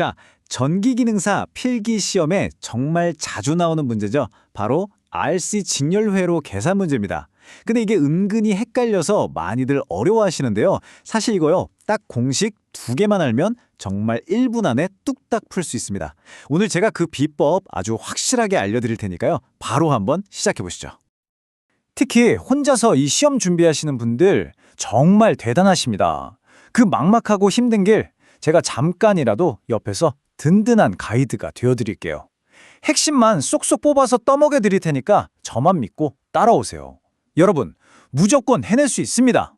자, 전기 기능사 필기 시험에 정말 자주 나오는 문제죠. 바로 RC 직렬회로 계산 문제입니다. 근데 이게 은근히 헷갈려서 많이들 어려워하시는데요. 사실 이거요. 딱 공식 두 개만 알면 정말 1분 안에 뚝딱 풀 수 있습니다. 오늘 제가 그 비법 아주 확실하게 알려드릴 테니까요. 바로 한번 시작해 보시죠. 특히 혼자서 이 시험 준비하시는 분들 정말 대단하십니다. 그 막막하고 힘든 길 제가 잠깐이라도 옆에서 든든한 가이드가 되어드릴게요. 핵심만 쏙쏙 뽑아서 떠먹여 드릴 테니까 저만 믿고 따라오세요. 여러분, 무조건 해낼 수 있습니다.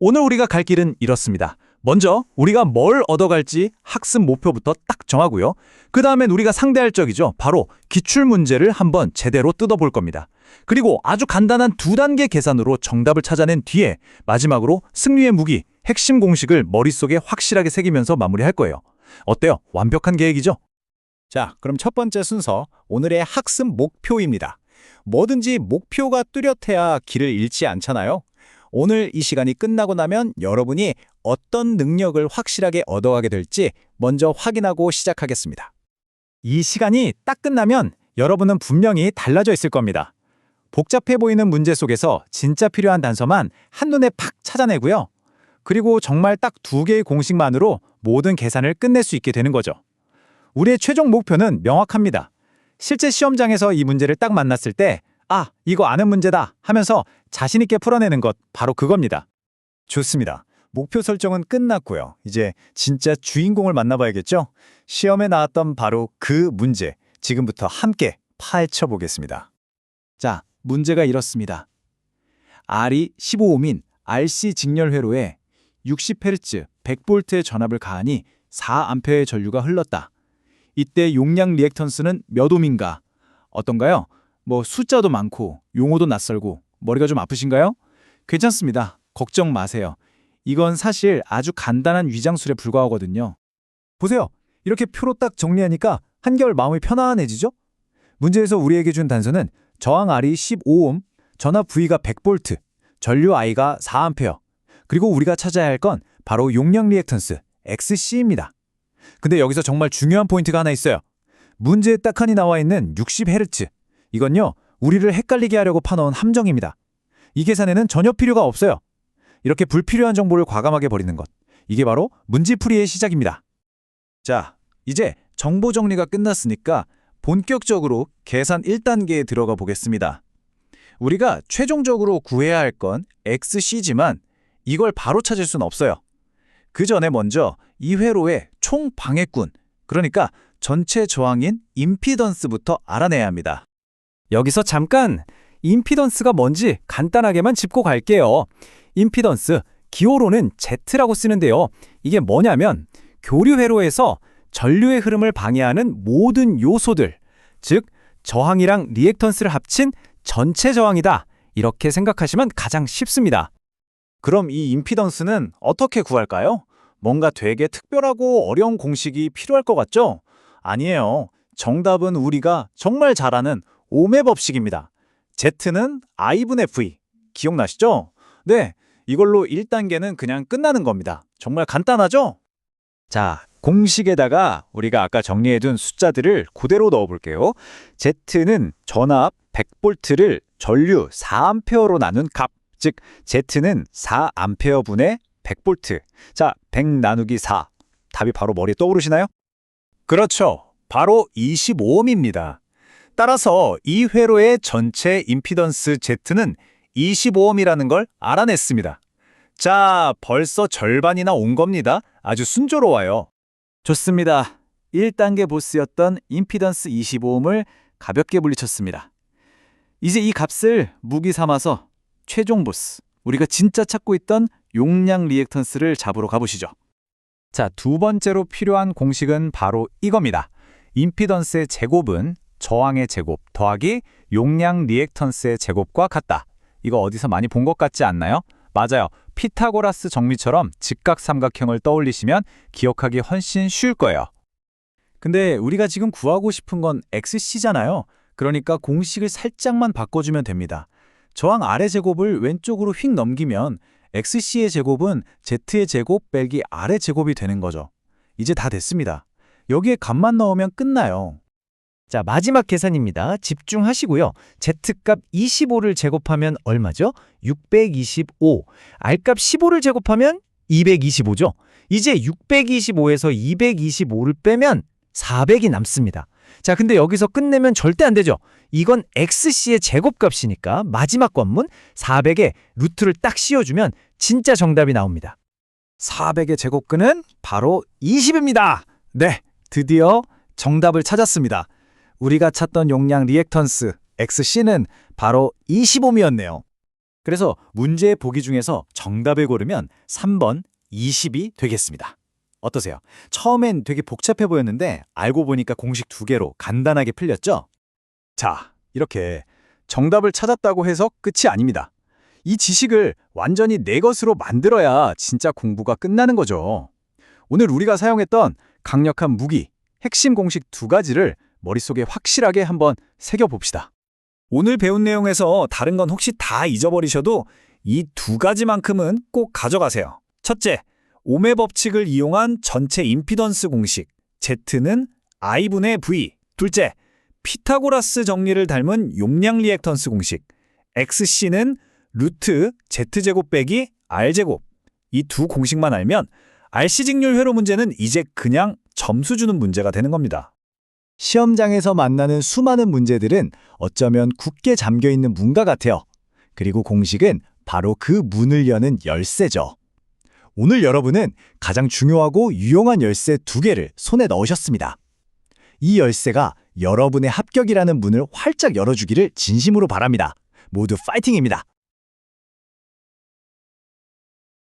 오늘 우리가 갈 길은 이렇습니다. 먼저 우리가 뭘 얻어갈지 학습 목표부터 딱 정하고요. 그 다음엔 우리가 상대할 적이죠. 바로 기출 문제를 한번 제대로 뜯어볼 겁니다. 그리고 아주 간단한 두 단계 계산으로 정답을 찾아낸 뒤에 마지막으로 승리의 무기, 핵심 공식을 머릿속에 확실하게 새기면서 마무리할 거예요. 어때요? 완벽한 계획이죠? 자, 그럼 첫 번째 순서, 오늘의 학습 목표입니다. 뭐든지 목표가 뚜렷해야 길을 잃지 않잖아요. 오늘 이 시간이 끝나고 나면 여러분이 어떤 능력을 확실하게 얻어가게 될지 먼저 확인하고 시작하겠습니다. 이 시간이 딱 끝나면 여러분은 분명히 달라져 있을 겁니다. 복잡해 보이는 문제 속에서 진짜 필요한 단서만 한눈에 팍 찾아내고요. 그리고 정말 딱 두 개의 공식만으로 모든 계산을 끝낼 수 있게 되는 거죠. 우리의 최종 목표는 명확합니다. 실제 시험장에서 이 문제를 딱 만났을 때, 아, 이거 아는 문제다 하면서 자신 있게 풀어내는 것, 바로 그겁니다. 좋습니다. 목표 설정은 끝났고요. 이제 진짜 주인공을 만나봐야겠죠? 시험에 나왔던 바로 그 문제, 지금부터 함께 파헤쳐 보겠습니다. 자, 문제가 이렇습니다. R이 15옴인 RC 직렬회로에 60Hz 100V의 전압을 가하니 4A의 전류가 흘렀다. 이때 용량 리액턴스는 몇 옴인가? 어떤가요? 뭐 숫자도 많고 용어도 낯설고 머리가 좀 아프신가요? 괜찮습니다. 걱정 마세요. 이건 사실 아주 간단한 위장술에 불과하거든요. 보세요. 이렇게 표로 딱 정리하니까 한결 마음이 편안해지죠? 문제에서 우리에게 준 단서는 저항 R이 15옴, 전압 V가 100V, 전류 I가 4A, 그리고 우리가 찾아야 할 건 바로 용량 리액턴스 XC입니다. 근데 여기서 정말 중요한 포인트가 하나 있어요. 문제에 딱하니 나와 있는 60Hz. 이건요, 우리를 헷갈리게 하려고 파놓은 함정입니다. 이 계산에는 전혀 필요가 없어요. 이렇게 불필요한 정보를 과감하게 버리는 것. 이게 바로 문제풀이의 시작입니다. 자, 이제 정보 정리가 끝났으니까 본격적으로 계산 1단계에 들어가 보겠습니다. 우리가 최종적으로 구해야 할 건 XC지만 이걸 바로 찾을 순 없어요. 그 전에 먼저 이 회로의 총 방해꾼, 그러니까 전체 저항인 임피던스부터 알아내야 합니다. 여기서 잠깐 임피던스가 뭔지 간단하게만 짚고 갈게요. 임피던스, 기호로는 Z라고 쓰는데요. 이게 뭐냐면 교류 회로에서 전류의 흐름을 방해하는 모든 요소들, 즉 저항이랑 리액턴스를 합친 전체 저항이다. 이렇게 생각하시면 가장 쉽습니다. 그럼 이 임피던스는 어떻게 구할까요? 뭔가 되게 특별하고 어려운 공식이 필요할 것 같죠? 아니에요. 정답은 우리가 정말 잘 아는 옴의 법칙입니다. Z는 I분의 V. 기억나시죠? 네, 이걸로 1단계는 그냥 끝나는 겁니다. 정말 간단하죠? 자, 공식에다가 우리가 아까 정리해둔 숫자들을 그대로 넣어볼게요. Z는 전압 100V를 전류 4A로 나눈 값, 즉 Z는 4A분의 100V. 자, 100 나누기 4. 답이 바로 머리에 떠오르시나요? 그렇죠. 바로 25옴입니다. 따라서 이 회로의 전체 임피던스 Z는 25옴이라는 걸 알아냈습니다. 자, 벌써 절반이나 온 겁니다. 아주 순조로워요. 좋습니다. 1단계 보스였던 임피던스 25옴을 가볍게 물리쳤습니다. 이제 이 값을 무기 삼아서 최종 보스, 우리가 진짜 찾고 있던 용량 리액턴스를 잡으러 가보시죠. 자, 두 번째로 필요한 공식은 바로 이겁니다. 임피던스의 제곱은 저항의 제곱 더하기 용량 리액턴스의 제곱과 같다. 이거 어디서 많이 본 것 같지 않나요? 맞아요. 피타고라스 정리처럼 직각삼각형을 떠올리시면 기억하기 훨씬 쉬울 거예요. 근데 우리가 지금 구하고 싶은 건 XC잖아요. 그러니까 공식을 살짝만 바꿔주면 됩니다. 저항 아래 제곱을 왼쪽으로 휙 넘기면 XC의 제곱은 Z의 제곱 빼기 R의 제곱이 되는 거죠. 이제 다 됐습니다. 여기에 값만 넣으면 끝나요. 자, 마지막 계산입니다. 집중하시고요. Z값 25를 제곱하면 얼마죠? 625. R값 15를 제곱하면 225죠. 이제 625에서 225를 빼면 400이 남습니다. 자, 근데 여기서 끝내면 절대 안 되죠. 이건 XC의 제곱값이니까 마지막 관문 400에 루트를 딱 씌워주면 진짜 정답이 나옵니다. 400의 제곱근은 바로 20입니다. 네, 드디어 정답을 찾았습니다. 우리가 찾던 용량 리액턴스 XC는 바로 25미였네요. 그래서 문제의 보기 중에서 정답을 고르면 3번 20이 되겠습니다. 어떠세요? 처음엔 되게 복잡해 보였는데 알고 보니까 공식 두 개로 간단하게 풀렸죠? 자, 이렇게 정답을 찾았다고 해서 끝이 아닙니다. 이 지식을 완전히 내 것으로 만들어야 진짜 공부가 끝나는 거죠. 오늘 우리가 사용했던 강력한 무기, 핵심 공식 두 가지를 머릿속에 확실하게 한번 새겨봅시다. 오늘 배운 내용에서 다른 건 혹시 다 잊어버리셔도 이 두 가지만큼은 꼭 가져가세요. 첫째, 오메 법칙을 이용한 전체 임피던스 공식 Z는 I분의 V. 둘째, 피타고라스 정리를 닮은 용량 리액턴스 공식 XC는 루트 Z제곱 빼기 R제곱. 이 두 공식만 알면 RC 직률 회로 문제는 이제 그냥 점수 주는 문제가 되는 겁니다. 시험장에서 만나는 수많은 문제들은 어쩌면 굳게 잠겨 있는 문과 같아요. 그리고 공식은 바로 그 문을 여는 열쇠죠. 오늘 여러분은 가장 중요하고 유용한 열쇠 두 개를 손에 넣으셨습니다. 이 열쇠가 여러분의 합격이라는 문을 활짝 열어주기를 진심으로 바랍니다. 모두 파이팅입니다.